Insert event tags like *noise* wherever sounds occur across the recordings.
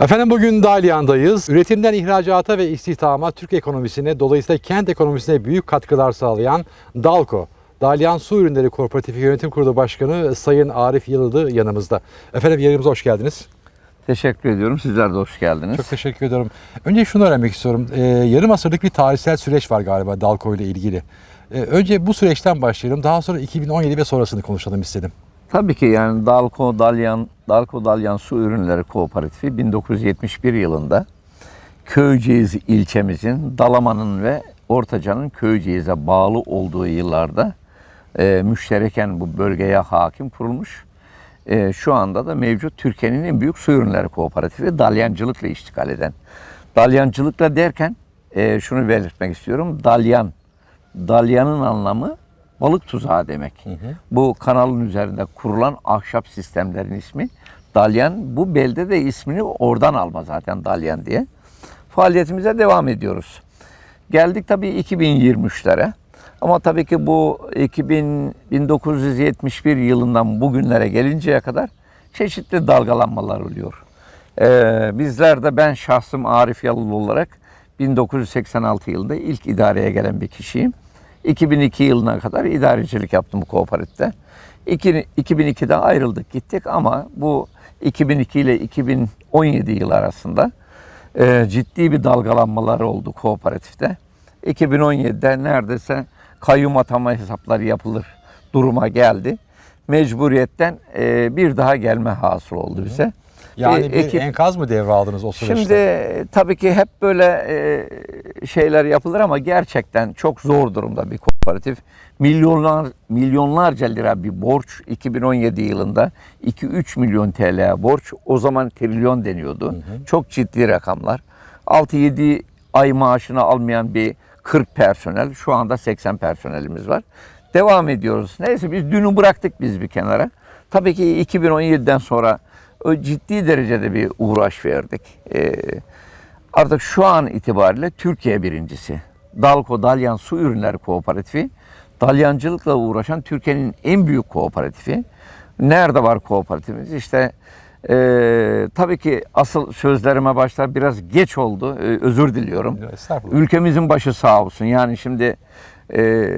Efendim bugün Dalyan'dayız. Üretimden ihracata ve istihdama, Türk ekonomisine, dolayısıyla kent ekonomisine büyük katkılar sağlayan Dalko, Dalyan Su Ürünleri Kooperatifi Yönetim Kurulu Başkanı Sayın Arif Yılıdı yanımızda. Efendim yerimize hoş geldiniz. Teşekkür ediyorum. Sizler de hoş geldiniz. Çok teşekkür ediyorum. Önce şunu öğrenmek istiyorum. Ee, yarım asırlık bir tarihsel süreç var galiba Dalko ile ilgili. Ee, önce bu süreçten başlayalım. Daha sonra 2017 ve sonrasını konuşalım istedim. Tabii ki yani Dalko Dalyan Dalko Dalyan Su Ürünleri Kooperatifi 1971 yılında Köyceğiz ilçemizin Dalaman'ın ve Ortaca'nın Köyceğiz'e bağlı olduğu yıllarda e, müştereken bu bölgeye hakim kurulmuş. E, şu anda da mevcut Türkiye'nin en büyük su ürünleri kooperatifi dalyancılıkla iştikal eden. Dalyancılıkla derken e, şunu belirtmek istiyorum. Dalyan, dalyanın anlamı balık tuzağı demek. Bu kanalın üzerinde kurulan ahşap sistemlerin ismi Dalyan. Bu belde de ismini oradan alma zaten Dalyan diye. Faaliyetimize devam ediyoruz. Geldik tabii 2023'lere. Ama tabii ki bu 2000, 1971 yılından bugünlere gelinceye kadar çeşitli dalgalanmalar oluyor. Ee, bizler de ben şahsım Arif Yalılı olarak 1986 yılında ilk idareye gelen bir kişiyim. 2002 yılına kadar idarecilik yaptım kooperatifte. İki- 2002'de ayrıldık gittik ama bu 2002 ile 2017 yıl arasında e, ciddi bir dalgalanmalar oldu kooperatifte. 2017'de neredeyse kayyum atama hesapları yapılır duruma geldi. Mecburiyetten e, bir daha gelme hasıl oldu bize. Yani E, bir ekip- enkaz mı devraldınız o süreçte? Şimdi e, tabii ki hep böyle e, şeyler yapılır ama gerçekten çok zor durumda bir kooperatif. Milyonlar milyonlarca lira bir borç 2017 yılında 2-3 milyon TL borç o zaman trilyon deniyordu. Çok ciddi rakamlar. 6-7 ay maaşını almayan bir 40 personel şu anda 80 personelimiz var. Devam ediyoruz. Neyse biz dünü bıraktık biz bir kenara. Tabii ki 2017'den sonra o ciddi derecede bir uğraş verdik. Ee, artık şu an itibariyle Türkiye birincisi. Dalko Dalyan Su Ürünleri Kooperatifi. Dalyancılıkla uğraşan Türkiye'nin en büyük kooperatifi. Nerede var kooperatifimiz? İşte ee, tabii ki asıl sözlerime başlar biraz geç oldu. Ee, özür diliyorum. Ülkemizin başı sağ olsun. Yani şimdi e,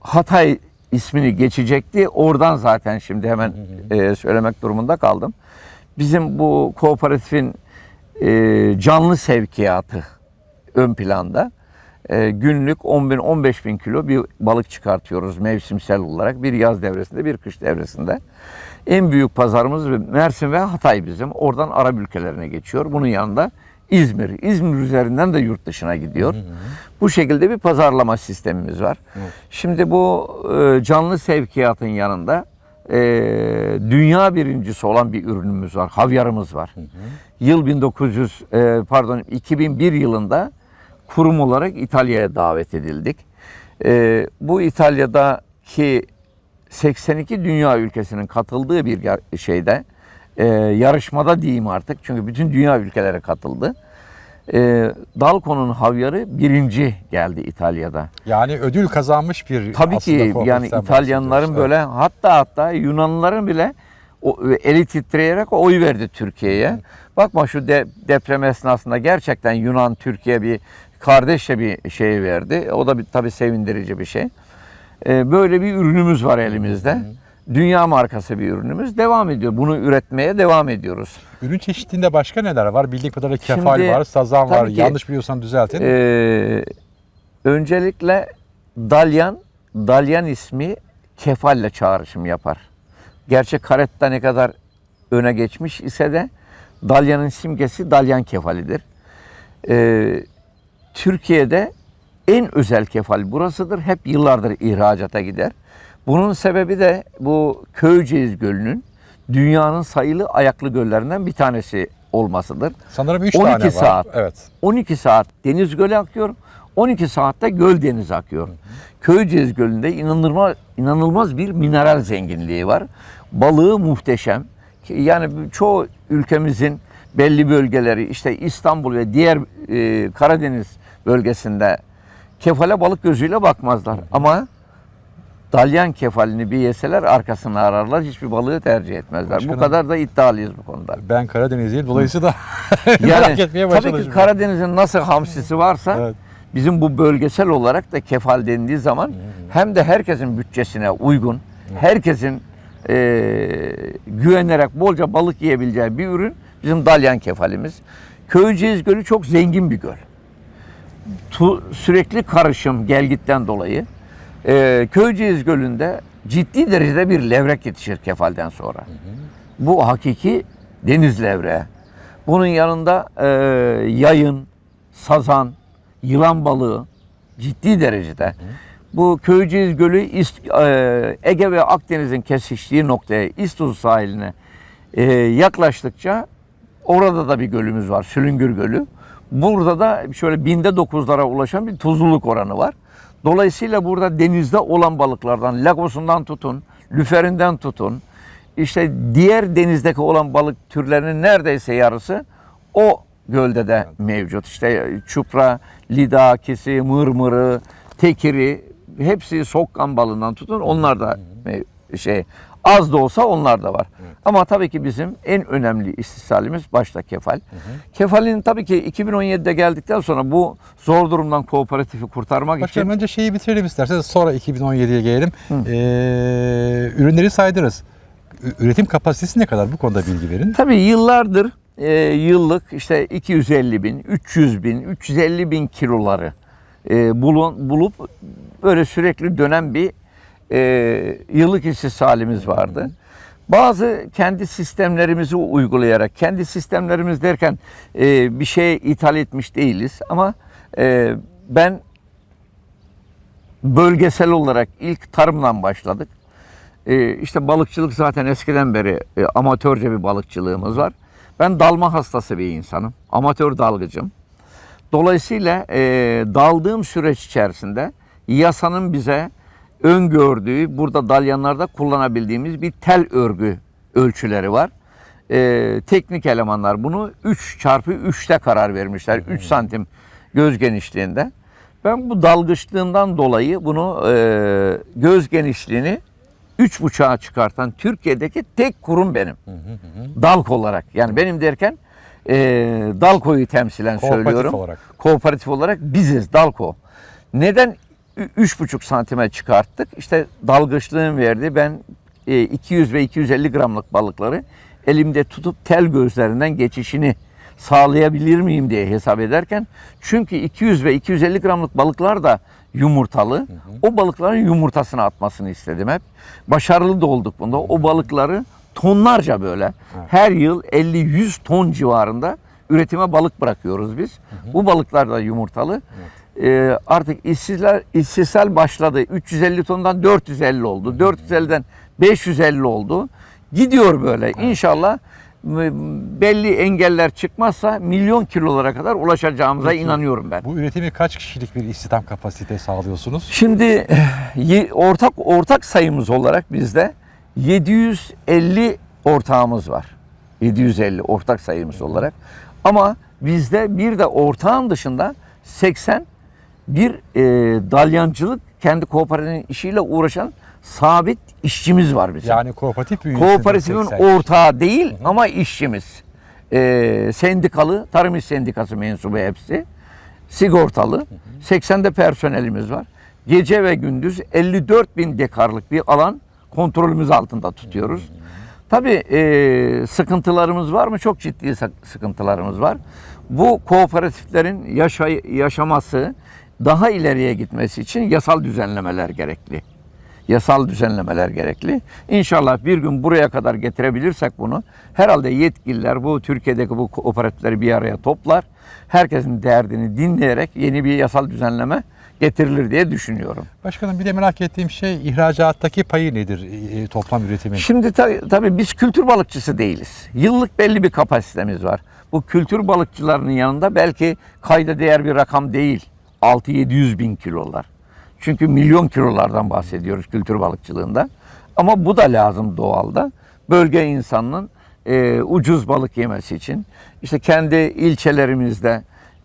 Hatay ismini geçecekti. Oradan zaten şimdi hemen e, söylemek durumunda kaldım. Bizim bu kooperatifin e, canlı sevkiyatı ön planda. E, günlük 10 bin 15 bin kilo bir balık çıkartıyoruz mevsimsel olarak. Bir yaz devresinde bir kış devresinde. En büyük pazarımız Mersin ve Hatay bizim. Oradan Arap ülkelerine geçiyor. Bunun yanında İzmir. İzmir üzerinden de yurt dışına gidiyor. Bu şekilde bir pazarlama sistemimiz var. Şimdi bu e, canlı sevkiyatın yanında e, dünya birincisi olan bir ürünümüz var. Havyarımız var. Yıl 1900 e, pardon 2001 yılında kurum olarak İtalya'ya davet edildik. E, bu İtalya'daki 82 dünya ülkesinin katıldığı bir şeyde e, yarışmada diyeyim artık çünkü bütün dünya ülkeleri katıldı. E, Dalko'nun havyarı birinci geldi İtalya'da. Yani ödül kazanmış bir Tabii ki yani İtalyanların böyle hatta hatta Yunanlıların bile o, eli titreyerek oy verdi Türkiye'ye. Bakma şu de, deprem esnasında gerçekten Yunan Türkiye bir kardeşçe bir şey verdi. O da bir, tabii sevindirici bir şey. Ee, böyle bir ürünümüz var elimizde. Dünya markası bir ürünümüz devam ediyor. Bunu üretmeye devam ediyoruz. Ürün çeşitliğinde başka neler var? Bildiğim kadarıyla kefal Şimdi, var, sazan var. ki- Yanlış biliyorsam düzeltin. Ee, öncelikle Dalyan, Dalyan ismi kefalle çağrışım yapar. Gerçek karetta ne kadar öne geçmiş ise de Dalyan'ın simgesi Dalyan kefalidir. Ee, Türkiye'de en özel kefal burasıdır. Hep yıllardır ihracata gider. Bunun sebebi de bu Köyceğiz Gölü'nün dünyanın sayılı ayaklı göllerinden bir tanesi olmasıdır. Sanırım 3 12 tane var. saat. Evet. 12 saat deniz gölü akıyor. 12 saatte göl deniz akıyor. Köyceğiz Gölü'nde inanılmaz inanılmaz bir mineral zenginliği var. Balığı muhteşem. Yani çoğu ülkemizin belli bölgeleri işte İstanbul ve diğer e, Karadeniz bölgesinde kefale balık gözüyle bakmazlar. Ama dalyan kefalini bir yeseler arkasını ararlar. Hiçbir balığı tercih etmezler. Başkanım- Bu kadar da iddialıyız bu konuda. Ben Karadenizliyim. Dolayısıyla *laughs* merak etmeye başladım. tabii ki. Karadeniz'in nasıl hamsisi varsa Evet. bizim bu bölgesel olarak da kefal dendiği zaman hem de herkesin bütçesine uygun, herkesin eee, güvenerek bolca balık yiyebileceği bir ürün bizim dalyan kefalimiz. Köyceğiz Gölü çok zengin bir göl. Tu, sürekli karışım gelgitten dolayı eee Köyceğiz Gölü'nde ciddi derecede bir levrek yetişir kefalden sonra. Bu hakiki deniz levreği. Bunun yanında eee, yayın, sazan, yılan balığı ciddi derecede. Bu Köyceğiz Gölü eee, Ege ve Akdeniz'in kesiştiği noktaya İstoz sahiline eee, yaklaştıkça orada da bir gölümüz var. Sülüngür Gölü. Burada da şöyle binde dokuzlara ulaşan bir tuzluluk oranı var. Dolayısıyla burada denizde olan balıklardan, lagosundan tutun, lüferinden tutun, işte diğer denizdeki olan balık türlerinin neredeyse yarısı o gölde de mevcut. İşte çupra, lidakisi, mırmırı, tekiri hepsi sokkan balığından tutun onlar da mev- şey az da olsa onlar da var. Ama tabii ki bizim en önemli istissalimiz başta kefal. Kefalin tabii ki 2017'de geldikten sonra bu zor durumdan kooperatifi kurtarmak Başkanım için önce şeyi bitirelim isterseniz sonra 2017'ye gelelim. Ee, ürünleri saydınız. Üretim kapasitesi ne kadar? Bu konuda bilgi verin. Tabii yıllardır e, yıllık işte 250 bin, 300 bin, 350 bin kiloları e, bulun, bulup böyle sürekli dönen bir e, yıllık istishalimiz vardı. Bazı kendi sistemlerimizi uygulayarak, kendi sistemlerimiz derken e, bir şey ithal etmiş değiliz ama e, ben bölgesel olarak ilk tarımdan başladık. Ee, işte balıkçılık zaten eskiden beri e, amatörce bir balıkçılığımız var. Ben dalma hastası bir insanım. Amatör dalgıcım. Dolayısıyla e, daldığım süreç içerisinde yasanın bize öngördüğü, burada dalyanlarda kullanabildiğimiz bir tel örgü ölçüleri var. E, teknik elemanlar bunu 3 çarpı 3'te karar vermişler. 3 santim göz genişliğinde. Ben bu dalgıçlığından dolayı bunu e, göz genişliğini 3.5'a çıkartan Türkiye'deki tek kurum benim. Dalk olarak. Yani benim derken e, Dalko'yu temsilen Kooperatif söylüyorum. olarak. Kooperatif olarak biziz Dalko. Neden 3,5 santime çıkarttık? İşte dalgıçlığın verdi. Ben e, 200 ve 250 gramlık balıkları elimde tutup tel gözlerinden geçişini sağlayabilir miyim diye hesap ederken çünkü 200 ve 250 gramlık balıklar da yumurtalı. O balıkların yumurtasını atmasını istedim hep. Başarılı da olduk bunda. O balıkları tonlarca böyle her yıl 50-100 ton civarında üretime balık bırakıyoruz biz. Bu balıklar da yumurtalı. Ee, artık işsizler, işsizsel başladı. 350 tondan 450 oldu. 450'den 550 oldu. Gidiyor böyle. İnşallah belli engeller çıkmazsa milyon kilolara kadar ulaşacağımıza inanıyorum ben. Bu üretimi kaç kişilik bir istihdam kapasite sağlıyorsunuz? Şimdi ye- ortak ortak sayımız olarak bizde 750 ortağımız var. 750 ortak sayımız olarak. Ama bizde bir de ortağın dışında 80 bir e, dalyancılık kendi kooperatifinin işiyle uğraşan sabit işçimiz var bizim. Yani kooperatif bünyesinde Kooperatifin 80 kişi. ortağı değil ama işçimiz. Ee, sendikalı, Tarım İş Sendikası mensubu hepsi. Sigortalı. 80'de personelimiz var. Gece ve gündüz 54 bin dekarlık bir alan kontrolümüz altında tutuyoruz. Tabii e, sıkıntılarımız var mı? Çok ciddi sıkıntılarımız var. Bu kooperatiflerin yaşa- yaşaması, daha ileriye gitmesi için yasal düzenlemeler gerekli yasal düzenlemeler gerekli. İnşallah bir gün buraya kadar getirebilirsek bunu herhalde yetkililer bu Türkiye'deki bu kooperatifleri bir araya toplar. Herkesin derdini dinleyerek yeni bir yasal düzenleme getirilir diye düşünüyorum. Başkanım bir de merak ettiğim şey ihracattaki payı nedir e, toplam üretimin? Şimdi tabii, tabii biz kültür balıkçısı değiliz. Yıllık belli bir kapasitemiz var. Bu kültür balıkçılarının yanında belki kayda değer bir rakam değil. 6-700 bin kilolar. Çünkü milyon kilolardan bahsediyoruz kültür balıkçılığında. Ama bu da lazım doğalda. Bölge insanının e, ucuz balık yemesi için. işte kendi ilçelerimizde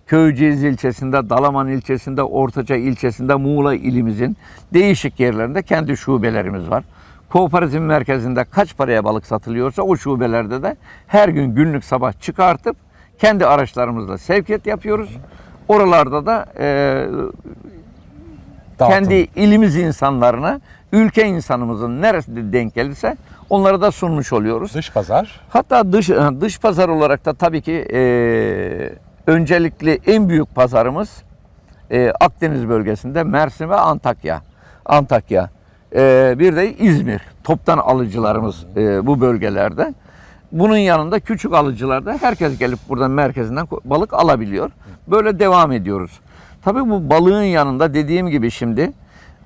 Köyceğiz ilçesinde, Dalaman ilçesinde, Ortaca ilçesinde, Muğla ilimizin değişik yerlerinde kendi şubelerimiz var. Kooperatif merkezinde kaç paraya balık satılıyorsa o şubelerde de her gün günlük sabah çıkartıp kendi araçlarımızla sevkiyat yapıyoruz. Oralarda da e, kendi ilimiz insanlarına, ülke insanımızın neresinde denk gelirse onlara da sunmuş oluyoruz. Dış pazar. Hatta dış dış pazar olarak da tabii ki e, öncelikli en büyük pazarımız e, Akdeniz bölgesinde Mersin ve Antakya. Antakya. E, bir de İzmir. Toptan alıcılarımız e, bu bölgelerde. Bunun yanında küçük alıcılarda herkes gelip buradan merkezinden balık alabiliyor. Böyle devam ediyoruz. Tabii bu balığın yanında dediğim gibi şimdi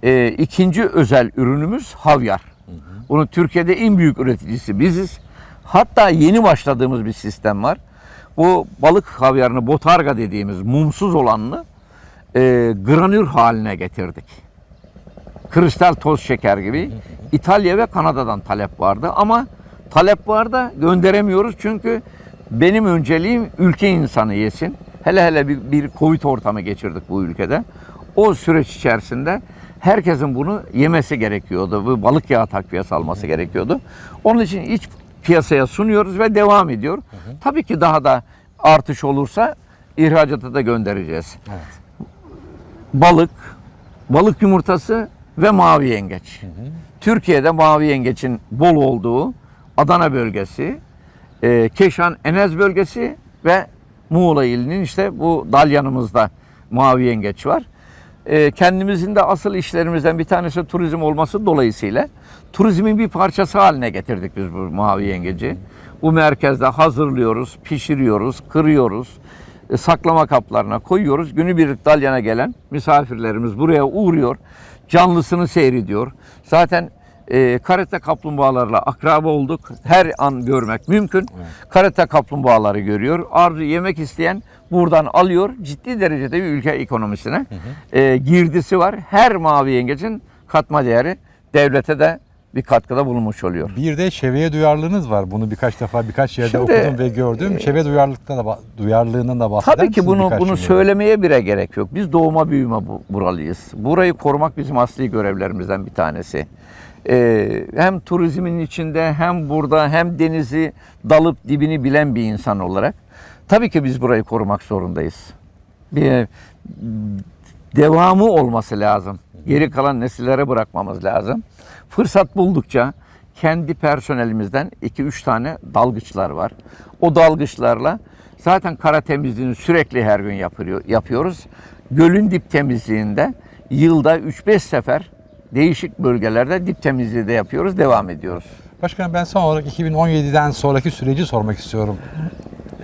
e, ikinci özel ürünümüz havyar. Bunun Türkiye'de en büyük üreticisi biziz. Hatta yeni başladığımız bir sistem var. Bu balık havyarını botarga dediğimiz mumsuz olanını e, granür haline getirdik. Kristal toz şeker gibi. İtalya ve Kanada'dan talep vardı ama talep var da gönderemiyoruz çünkü benim önceliğim ülke insanı yesin. Hele hele bir, bir Covid ortamı geçirdik bu ülkede. O süreç içerisinde herkesin bunu yemesi gerekiyordu. Bu balık yağı takviyesi alması gerekiyordu. Onun için iç piyasaya sunuyoruz ve devam ediyor. Tabii ki daha da artış olursa ihracata da göndereceğiz. Evet. Balık, balık yumurtası ve mavi yengeç. Türkiye'de mavi yengeçin bol olduğu Adana bölgesi, e, Keşan Enez bölgesi ve Muğla ilinin işte bu dalyanımızda mavi yengeç var. E, kendimizin de asıl işlerimizden bir tanesi turizm olması dolayısıyla turizmin bir parçası haline getirdik biz bu mavi yengeci. Bu merkezde hazırlıyoruz, pişiriyoruz, kırıyoruz e, saklama kaplarına koyuyoruz. Günübirlik Dalyan'a gelen misafirlerimiz buraya uğruyor. Canlısını seyrediyor. Zaten e, karate kaplumbağalarla akraba olduk. Her an görmek mümkün. Karate kaplumbağaları görüyor. Arzu yemek isteyen buradan alıyor. Ciddi derecede bir ülke ekonomisine e, girdisi var. Her mavi yengecin katma değeri devlete de bir katkıda bulunmuş oluyor. Bir de çevreye duyarlılığınız var. Bunu birkaç defa birkaç yerde Şimdi, okudum ve gördüm. Çevre duyarlılıktan da duyarlılığından da bahseder Tabii ki bunu bunu söylemeye bile gerek yok. Biz doğma büyüme bu- buralıyız. Burayı korumak bizim asli görevlerimizden bir tanesi. Ee, hem turizmin içinde hem burada hem denizi dalıp dibini bilen bir insan olarak tabii ki biz burayı korumak zorundayız. Bir devamı olması lazım. Geri kalan nesillere bırakmamız lazım. Fırsat buldukça kendi personelimizden 2-3 tane dalgıçlar var. O dalgıçlarla zaten kara temizliğini sürekli her gün yapıyor, yapıyoruz. Gölün dip temizliğinde yılda 3-5 sefer değişik bölgelerde dip temizliği de yapıyoruz, devam ediyoruz. Başkanım ben son olarak 2017'den sonraki süreci sormak istiyorum.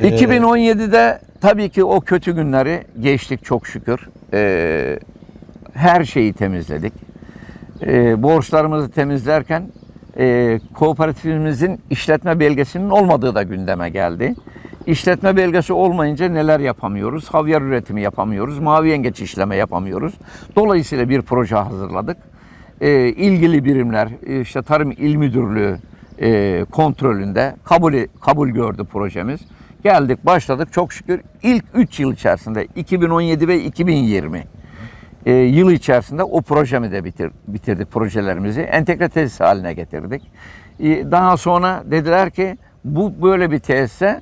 Ee, 2017'de tabii ki o kötü günleri geçtik çok şükür. Ee, her şeyi temizledik. Ee, borçlarımızı temizlerken e, kooperatifimizin işletme belgesinin olmadığı da gündeme geldi. İşletme belgesi olmayınca neler yapamıyoruz? Havyar üretimi yapamıyoruz. Mavi yengeç işleme yapamıyoruz. Dolayısıyla bir proje hazırladık. Ee, ilgili birimler, işte Tarım İl Müdürlüğü e, kontrolünde kabul kabul gördü projemiz. Geldik, başladık. Çok şükür ilk 3 yıl içerisinde 2017 ve 2020 e, yıl içerisinde o projemi de bitir, bitirdik projelerimizi. Entegre tesis haline getirdik. E, daha sonra dediler ki bu böyle bir tesise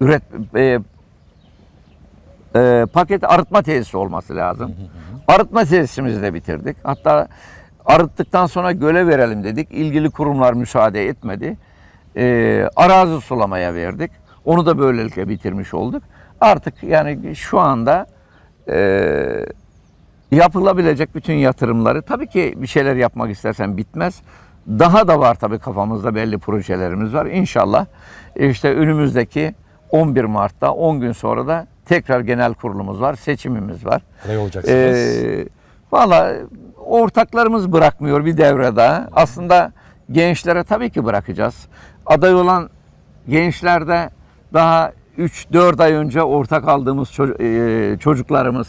üret e, e, paket arıtma tesisi olması lazım. Arıtma tesisimizi de bitirdik. Hatta arıttıktan sonra göle verelim dedik. İlgili kurumlar müsaade etmedi. E, arazi sulamaya verdik. Onu da böylelikle bitirmiş olduk. Artık yani şu anda e, yapılabilecek bütün yatırımları tabii ki bir şeyler yapmak istersen bitmez. Daha da var tabii kafamızda belli projelerimiz var. İnşallah işte önümüzdeki 11 Mart'ta 10 gün sonra da tekrar genel kurulumuz var, seçimimiz var. Aday olacaksınız. Ee, Valla ortaklarımız bırakmıyor bir devre daha. Aslında gençlere tabii ki bırakacağız. Aday olan gençlerde daha 3-4 ay önce ortak aldığımız e, çocuklarımız,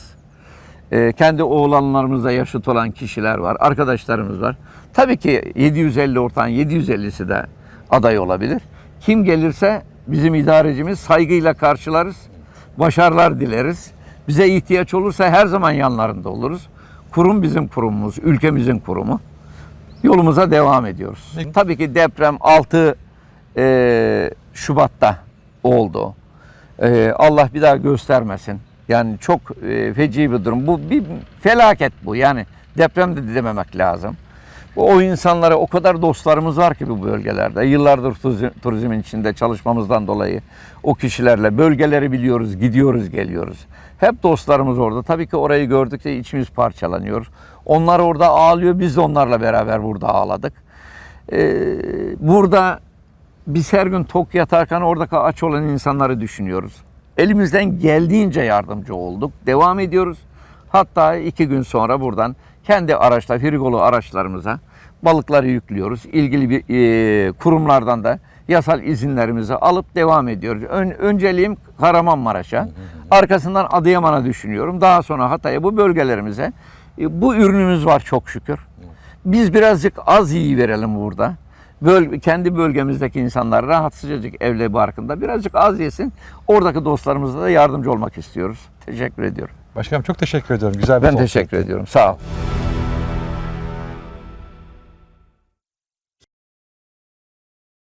e, kendi oğlanlarımızla yaşıt olan kişiler var, arkadaşlarımız var. Tabii ki 750 ortağın 750'si de aday olabilir. Kim gelirse bizim idarecimiz saygıyla karşılarız, başarılar dileriz. Bize ihtiyaç olursa her zaman yanlarında oluruz. Kurum bizim kurumumuz, ülkemizin kurumu. Yolumuza devam ediyoruz. Peki. Tabii ki deprem 6 e, Şubat'ta oldu. E, Allah bir daha göstermesin. Yani çok e, feci bir durum. Bu bir felaket bu. Yani deprem de dememek lazım. O insanlara o kadar dostlarımız var ki bu bölgelerde. Yıllardır turizm, turizmin içinde çalışmamızdan dolayı o kişilerle bölgeleri biliyoruz, gidiyoruz, geliyoruz. Hep dostlarımız orada. Tabii ki orayı gördükçe içimiz parçalanıyor. Onlar orada ağlıyor, biz de onlarla beraber burada ağladık. Ee, burada biz her gün tok yatarken oradaki aç olan insanları düşünüyoruz. Elimizden geldiğince yardımcı olduk. Devam ediyoruz. Hatta iki gün sonra buradan kendi araçla, frigolu araçlarımıza balıkları yüklüyoruz. İlgili bir e, kurumlardan da yasal izinlerimizi alıp devam ediyoruz. Ön, önceliğim Kahramanmaraş'a. Arkasından Adıyaman'a düşünüyorum. Daha sonra Hatay'a bu bölgelerimize. E, bu ürünümüz var çok şükür. Biz birazcık az iyi verelim burada. Böl kendi bölgemizdeki insanlar rahatsızcacık evle barkında birazcık az yesin. Oradaki dostlarımıza da yardımcı olmak istiyoruz. Teşekkür ediyorum. Başkanım çok teşekkür ediyorum. Güzel bir Ben sohbet. teşekkür ediyorum. Sağ ol.